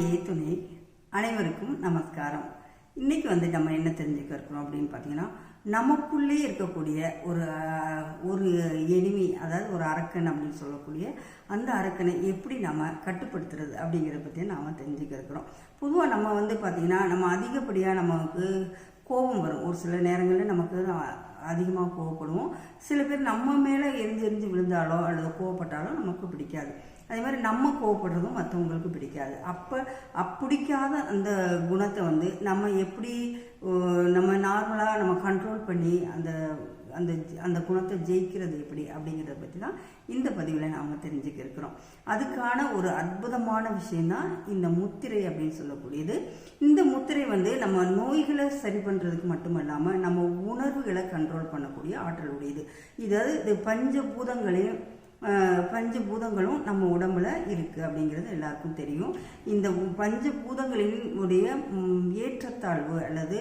ஏ துணை அனைவருக்கும் நமஸ்காரம். இன்னைக்கு வந்து நம்ம என்ன தெரிஞ்சுக்க இருக்கிறோம் அப்படின்னு பார்த்தீங்கன்னா நமக்குள்ளே இருக்கக்கூடிய ஒரு ஒரு எனிமி அதாவது ஒரு அரக்கன் அப்படின்னு சொல்லக்கூடிய அந்த அரக்கனை எப்படி நம்ம கட்டுப்படுத்துறது அப்படிங்கிறத பற்றி நாம் தெரிஞ்சுக்க இருக்கிறோம். பொதுவாக நம்ம வந்து பார்த்திங்கன்னா நம்ம அதிகப்படியாக நமக்கு கோபம் வரும். ஒரு சில நேரங்களில் நமக்கு அதிகமாக கோவப்படுவோம். சில பேர் நம்ம மேலே எரிஞ்சு எரிஞ்சு விழுந்தாலோ அல்லது கோவப்பட்டாலோ நமக்கு பிடிக்காது. அதே மாதிரி நம்ம கோவப்படுறதும் மற்றவங்களுக்கு பிடிக்காது. அப்போ அப்பிடிக்காத அந்த குணத்தை வந்து நம்ம எப்படி நம்ம நார்மலாக நம்ம கண்ட்ரோல் பண்ணி அந்த அந்த அந்த குணத்தை ஜெயிக்கிறது எப்படி அப்படிங்கிறத பற்றி தான் இந்த பதிவில் நாம் தெரிஞ்சுக்க இருக்கிறோம். அதுக்கான ஒரு அற்புதமான விஷயம்தான் இந்த முத்திரை அப்படின்னு சொல்லக்கூடியது. இந்த முத்திரை வந்து நம்ம நோய்களை சரி பண்ணுறதுக்கு மட்டும் இல்லாமல் நம்ம உணர்வுகளை கண்ட்ரோல் பண்ணக்கூடிய ஆற்றல் உடையது இதாவது இது பஞ்சபூதங்களையும் பஞ்சபூதங்களும் நம்ம உடம்புல இருக்கு அப்படிங்கிறது எல்லாருக்கும் தெரியும். இந்த பஞ்சபூதங்களின் உடைய ஏற்றத்தாழ்வு அல்லது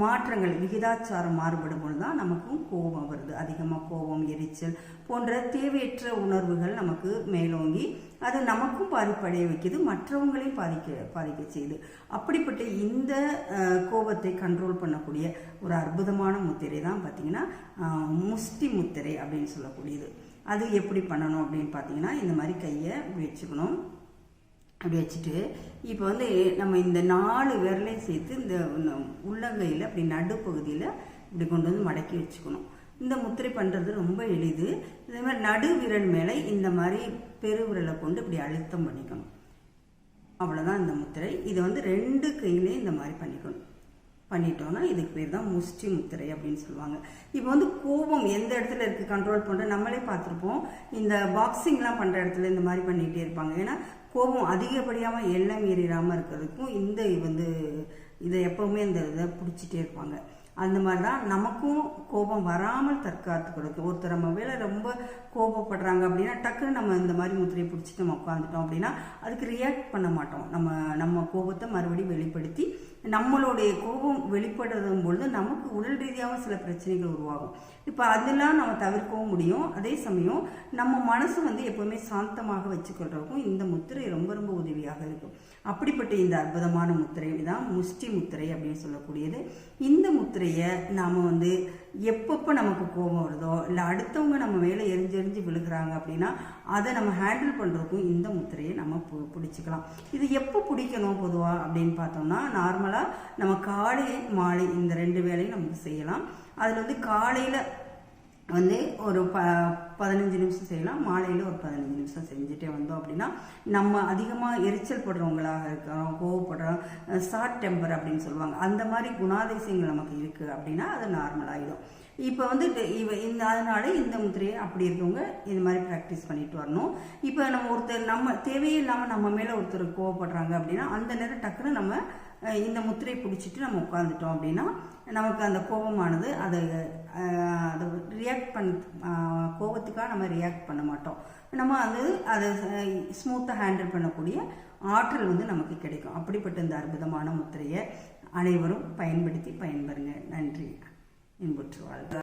மாற்றங்கள் விகிதாச்சாரம் மாறுபடும் பொழுது தான் நமக்கும் கோபம் வருது. அதிகமாக கோபம் எரிச்சல் போன்ற தேவையற்ற உணர்வுகள் நமக்கு மேலோங்கி அது நமக்கும் பாதிப்படைய வைக்குது மற்றவங்களையும் பாதிக்க பாதிக்க செய்யுது. அப்படிப்பட்ட இந்த கோபத்தை கண்ட்ரோல் பண்ணக்கூடிய ஒரு அற்புதமான முத்திரை தான் பார்த்தீங்கன்னா முஷ்டி முத்திரை அப்படின்னு சொல்லக்கூடியது. அது எப்படி பண்ணணும் அப்படின்னு பார்த்தீங்கன்னா இந்த மாதிரி கையை இப்படி வச்சுக்கணும். அப்படி வச்சுட்டு இப்போ வந்து நம்ம இந்த நாலு விரலையும் சேர்த்து இந்த உள்ளங்கையில் அப்படி நடுப்பகுதியில் இப்படி கொண்டு வந்து மடக்கி வச்சுக்கணும். இந்த முத்திரை பண்ணுறது ரொம்ப எளிது. இதே மாதிரி நடு விரல் மேலே இந்த மாதிரி பெருவிரலை கொண்டு இப்படி அழுத்தம் பண்ணிக்கணும். அவ்வளோதான் இந்த முத்திரை. இதை வந்து ரெண்டு கையிலையும் இந்த மாதிரி பண்ணிக்கணும். பண்ணிட்டோம்னா இதுக்கு பேர் தான் முஷ்டி முத்திரை அப்படின்னு சொல்லுவாங்க. இப்போ வந்து கோபம் எந்த இடத்துல இருக்குது கண்ட்ரோல் பண்ணுற நம்மளே பார்த்துருப்போம். இந்த பாக்ஸிங்லாம் பண்ணுற இடத்துல இந்த மாதிரி பண்ணிகிட்டே இருப்பாங்க. ஏன்னா கோபம் அதிகப்படியாக எல்லம் ஏறிடாமல் இருக்கிறதுக்கும் இந்த வந்து இதை எப்போவுமே இந்த இதை பிடிச்சிட்டே இருப்பாங்க. அந்த மாதிரி தான் நமக்கும் கோபம் வராமல் தற்காத்துக்கிறது ஒருத்தர் நம்ம வேலை ரொம்ப கோபப்படுறாங்க அப்படின்னா டக்குன்னு நம்ம இந்த மாதிரி முத்திரையை பிடிச்சிட்டு நம்ம உட்காந்துட்டோம் அப்படின்னா அதுக்கு ரியாக்ட் பண்ண மாட்டோம். நம்ம நம்ம கோபத்தை மறுபடியும் வெளிப்படுத்தி நம்மளுடைய கோபம் வெளிப்படுறதும் பொழுது நமக்கு உடல் ரீதியாகவும் சில பிரச்சனைகள் உருவாகும். இப்போ அதெல்லாம் நம்ம தவிர்க்கவும் முடியும். அதே சமயம் நம்ம மனசு வந்து எப்போவுமே சாந்தமாக வச்சுக்கொள்றதுக்கும் இந்த முத்திரை ரொம்ப ரொம்ப முத்திரையாக இருக்கும். அப்படிப்பட்ட இந்த அற்புதமான முத்திரை தான் முஷ்டி முத்திரை அப்படின்னு சொல்லக்கூடியது. இந்த முத்திரையை நாம் வந்து எப்பப்போ நமக்கு கோபம் வருதோ இல்லை அடுத்தவங்க நம்ம மேலே எரிஞ்சு எரிஞ்சு விழுகிறாங்க அப்படின்னா அதை நம்ம ஹேண்டில் பண்ணுறதுக்கும் இந்த முத்திரையை நம்ம பு- பிடிச்சிக்கலாம். இது எப்போ பிடிக்கணும் பொதுவாக அப்படின்னு பார்த்தோம்னா நார்மலாக நம்ம காலை மாலை இந்த ரெண்டு வேலையும் நமக்கு செய்யலாம். அதில் வந்து காலையில் வந்து ஒரு ப பதினஞ்சு நிமிஷம் செய்யலாம். மாலையில் ஒரு பதினஞ்சு நிமிஷம் செஞ்சுட்டே வந்தோம் அப்படின்னா நம்ம அதிகமாக எரிச்சல் படுறவங்களாக இருக்கிறோம் கோவப்படுறோம் ஷார்ட் டெம்பர் அப்படின்னு சொல்லுவாங்க. அந்த மாதிரி குணாதிசயங்கள் நமக்கு இருக்குது அப்படின்னா அது நார்மலாகிடும் இப்போ வந்து இவ இந்த அதனால இந்த முத்திரையை அப்படி இருக்கவங்க இது மாதிரி ப்ராக்டிஸ் பண்ணிட்டு வரணும். இப்போ நம்ம ஒருத்தர் நம்ம தேவையில்லாமல் நம்ம மேலே ஒருத்தர் கோவப்படுறாங்க அப்படின்னா அந்த நேரம் டக்குன்னு நம்ம இந்த முத்திரையை பிடிச்சிட்டு நம்ம உட்காந்துட்டோம் அப்படின்னா நமக்கு அந்த கோபமானது அதை அதை ரியாக்ட் பண் கோபத்துக்காக நம்ம ரியாக்ட் பண்ண மாட்டோம். நம்ம அது அதை ஸ்மூத்தாக ஹேண்டில் பண்ணக்கூடிய ஆற்றல் வந்து நமக்கு கிடைக்கும். அப்படிப்பட்ட இந்த அற்புதமான முத்திரையை அனைவரும் பயன்படுத்தி பயன்பெறுங்க. நன்றி. இன்புற்று வாழ்க.